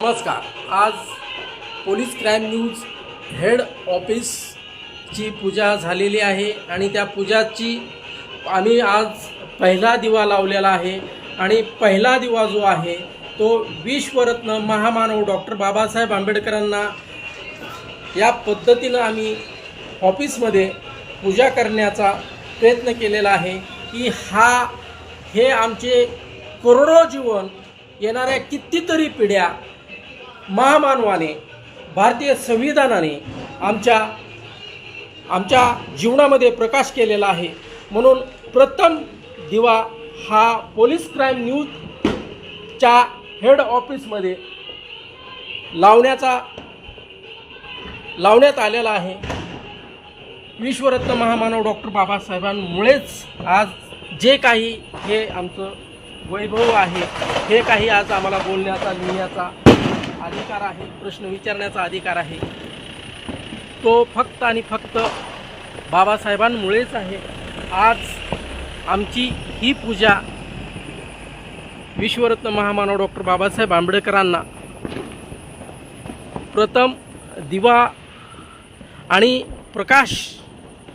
नमस्कार. आज police crime news head ऑफिसची पूजा झालेली आहे आणि त्या पूजाची आम्ही आज पहिला दिवा लावलेला आहे आणि पहिला दिवा जो आहे तो विश्वरत्न महामानव डॉक्टर बाबासाहेब आंबेडकरांना या पद्धतीनं आम्ही ऑफिसमध्ये पूजा करण्याचा प्रयत्न केलेला आहे की हा हे आमचे करोडो जीवन येणाऱ्या कितीतरी पिढ्या महामानवाने भारतीय संविधानाने आमच्या आमच्या जीवनामध्ये प्रकाश केलेला आहे. म्हणून प्रथम दिवा हा पोलीस क्राईम न्यूजच्या हेड ऑफिसमध्ये लावण्याचा लावण्यात आलेला आहे. विश्वरत्न महामानव डॉक्टर बाबासाहेबांमुळेच आज जे काही हे आमचं वैभव आहे हे काही आज आम्हाला बोलण्याचा लिहिण्याचा अधिकार आहे प्रश्न विचारण्याचा अधिकार आहे. तो फक्त आणि फक्त बाबासाहेबांमुळेच आहे. आज आमची ही पूजा विश्वरत्न महामानव डॉक्टर बाबासाहेब आंबेडकरांना प्रथम दिवा आणि प्रकाश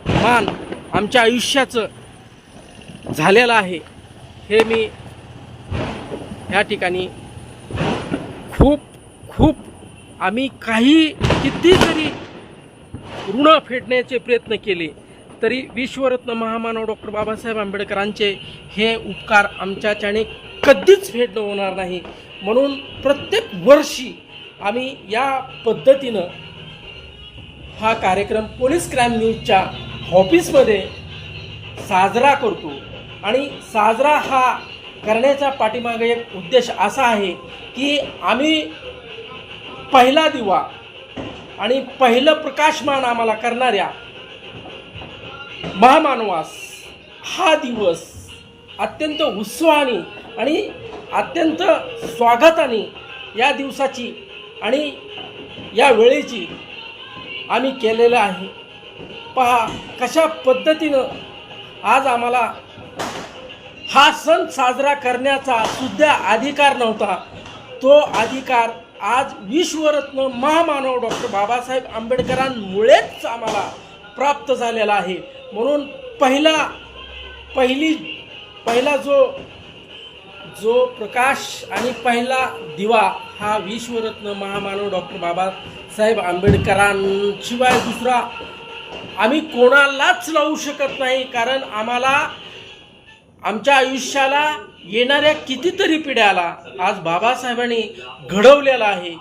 मान आमच्या आयुष्याचं झालेलं आहे हे मी ह्या ठिकाणी खूप खूप आम्ही काही किती जरी ऋण फेडण्याचे प्रयत्न केले. तरी विश्वरत्न महामानव डॉक्टर बाबासाहेब आंबेडकरांचे हे उपकार आमच्याच्याने कधीच फेडणं होणार नाही. म्हणून प्रत्येक वर्षी आम्ही या पद्धतीनं हा कार्यक्रम पोलीस क्राईम न्यूजच्या ऑफिसमध्ये साजरा करतो. आणि साजरा हा करण्याचा पाठीमागे एक उद्देश असा आहे की आम्ही पहिला दिवा आणि पहिलं प्रकाशमान आम्हाला करणाऱ्या महामानवास हा दिवस अत्यंत उत्सवाने आणि अत्यंत स्वागताने या दिवसाची आणि या वेळेची आम्ही केलेलं आहे. पहा कशा पद्धतीनं आज आम्हाला हा सण साजरा करण्याचा सुद्धा अधिकार नव्हता. तो अधिकार आज विश्वरत्न महामानव डॉक्टर बाबासाहेब आंबेडकरांमुळेच आम्हाला प्राप्त झालेला आहे. म्हणून पहिला पहिली पहिला जो जो प्रकाश आणि पहिला दिवा हा विश्वरत्न महामानव डॉक्टर बाबासाहेब आंबेडकरांशिवाय दुसरा आम्ही कोणालाच लावू शकत नाही कारण आम्हाला आमच्या आयुष्याला येणाऱ्या कितीतरी पिढ्याला आज बाबासाहेबांनी घडवलेलं आहे.